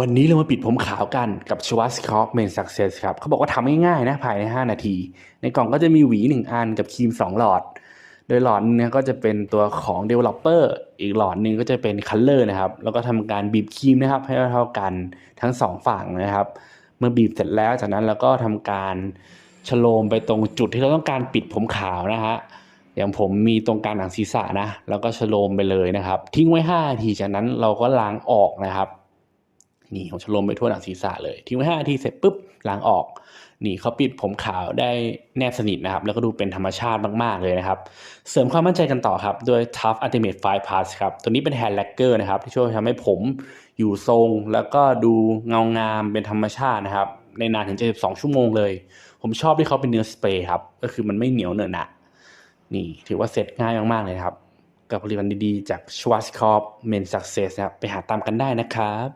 วันนี้เรามาปิดผมขาวกันกับชวัสคอฟเมนสักเซสครับเขาบอกว่าทำง่ายๆนะภายใน 5 นาที ในกล่องก็จะมีหวี 1 อันกับครีม 2 หลอด โดยหลอดนึงเนี่ยก็จะเป็นตัวของ Developer อีกหลอดหนึงก็จะเป็น Color นะครับ แล้วก็ทำการบีบครีมนะครับ ให้เท่ากันทั้ง 2 ฝั่งนะครับ เมื่อบีบเสร็จแล้วจากนั้นเราก็ทำการชโลมไปตรงจุดที่เราต้องการปิดผมขาวนะฮะอย่างผมมีตรงกลางหนังศีรษะนะ แล้วก็ชโลมไปเลยนะครับ ทิ้งไว้5นาทีจากนั้นเราก็ล้างออกนะครับ นี่ผมชโลมไปทั่วหนังศีรษะเลย ทิ้งไว้5นาทีเสร็จปุ๊บล้างออกนี่เขาปิดผมขาวได้แนบสนิทนะครับ แล้วก็ดูเป็นธรรมชาติมาก ๆ เลยนะครับ เสริมความมั่นใจกันต่อครับด้วย Tough Ultimate 5 Plus ครับตัวนี้เป็น Hair Lacquer นะครับ ที่ช่วยทำให้ผมอยู่ทรง แล้วก็ดูเงางามเป็นธรรมชาตินะครับ ในนานถึง 72 ชั่วโมงเลย ผมชอบที่เขาเป็นเนื้อสเปรย์ครับก็คือมันไม่เหนียวเหนอะหนะนี่ถือว่าเสร็จง่ายมากๆเลยครับกับผลิตภัณฑ์ดีๆ จาก Schwarzkopf Men Success นะครับ ไปหาตามกันได้นะครับ